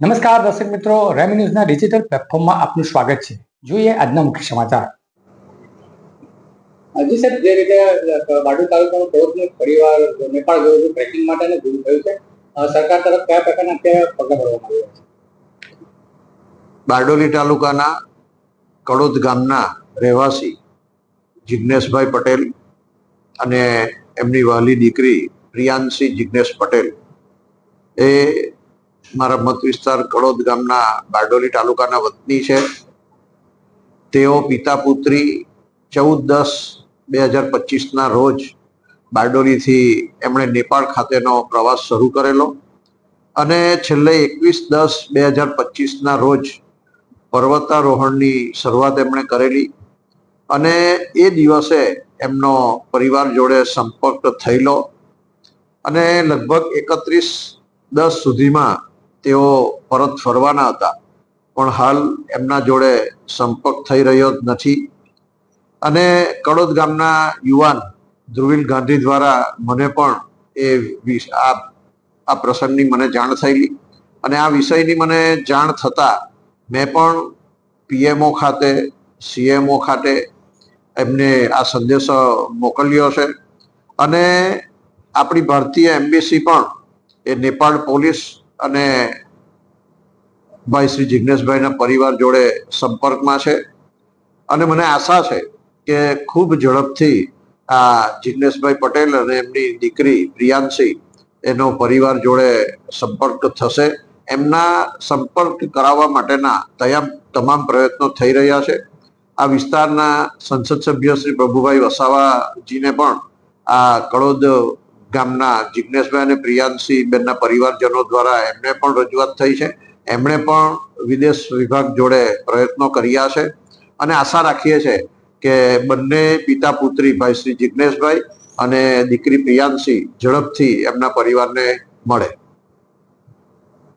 નમસ્કાર દર્શક મિત્રો રેમી ન્યૂઝના ડિજિટલ પ્લેટફોર્મમાં આપનું સ્વાગત છે. જોઈએ આજના મુખ્ય સમાચાર. હજી સાહેબ જે રીતે વાડુ તાલુકાનો પ્રવૃત્તિ પરિવાર નેપાળ ગયો છે ટ્રેકિંગ માટે અને ગુમ થયું છે. સરકાર તરફ કયા પ્રકારના અત્યારે પગલાં ભરવામાં આવ્યા છે? બારડોલી તાલુકાના કડોદ ગામના રહેવાસી જિજ્ઞેશભાઈ પટેલ અને એમની વહાલી દીકરી પ્રિયાંશી જિજ્ઞેશ પટેલ એ મારા મત વિસ્તાર કડોદ ગામના બારડોલી તાલુકાના વતની છે. તેઓ પિતા પુત્રી ચૌદ દસ બે હજાર પચીસના રોજ બારડોલીથી એમણે નેપાળ ખાતેનો પ્રવાસ શરૂ કરેલો અને છેલ્લે એકવીસ દસ બે હજાર પચીસના રોજ પર્વતારોહણની શરૂઆત એમણે કરેલી અને એ દિવસે એમનો પરિવાર જોડે સંપર્ક થયેલો અને લગભગ એકત્રીસ દસ સુધીમાં તેઓ પરત ફરવાના હતા. પણ હાલ એમના જોડે સંપર્ક થઈ રહ્યો જ નથી. અને કડોદ ગામના યુવાન ધ્રુવિલ ગાંધી દ્વારા મને પણ એ આ આ પ્રસંગની મને જાણ થયેલી. અને આ વિષયની મને જાણ થતાં મેં પણ પીએમઓ ખાતે સીએમઓ ખાતે એમને આ સંદેશો મોકલ્યો છે. અને આપણી ભારતીય એમ્બેસી પણ એ નેપાળ પોલીસ અને ભાઈ શ્રી જિજ્ઞેશભાઈના પરિવાર જોડે સંપર્કમાં છે. અને મને આશા છે કે ખૂબ ઝડપથી આ જિજ્ઞેશભાઈ પટેલ અને એમની દીકરી પ્રિયાંશી એનો પરિવાર જોડે સંપર્ક થશે. એમના સંપર્ક કરાવવા માટેના તયામ તમામ પ્રયત્નો થઈ રહ્યા છે. આ વિસ્તારના સંસદ સભ્ય શ્રી પ્રભુભાઈ વસાવાજીને પણ આ કડોદ ગામના જિજ્ઞેશભાઈ અને પ્રિયાંશી બેનના પરિવારજનો દ્વારા એમને પણ રજૂઆત થઈ છે. એમણે પણ વિદેશ વિભાગ જોડે પ્રયત્નો કર્યા છે અને આશા રાખીએ છીએ કે બંને પિતા પુત્રી ભાઈ શ્રી જિજ્ઞેશભાઈ અને દીકરી પ્રિયાંશી ઝડપથી એમના પરિવારને મળે.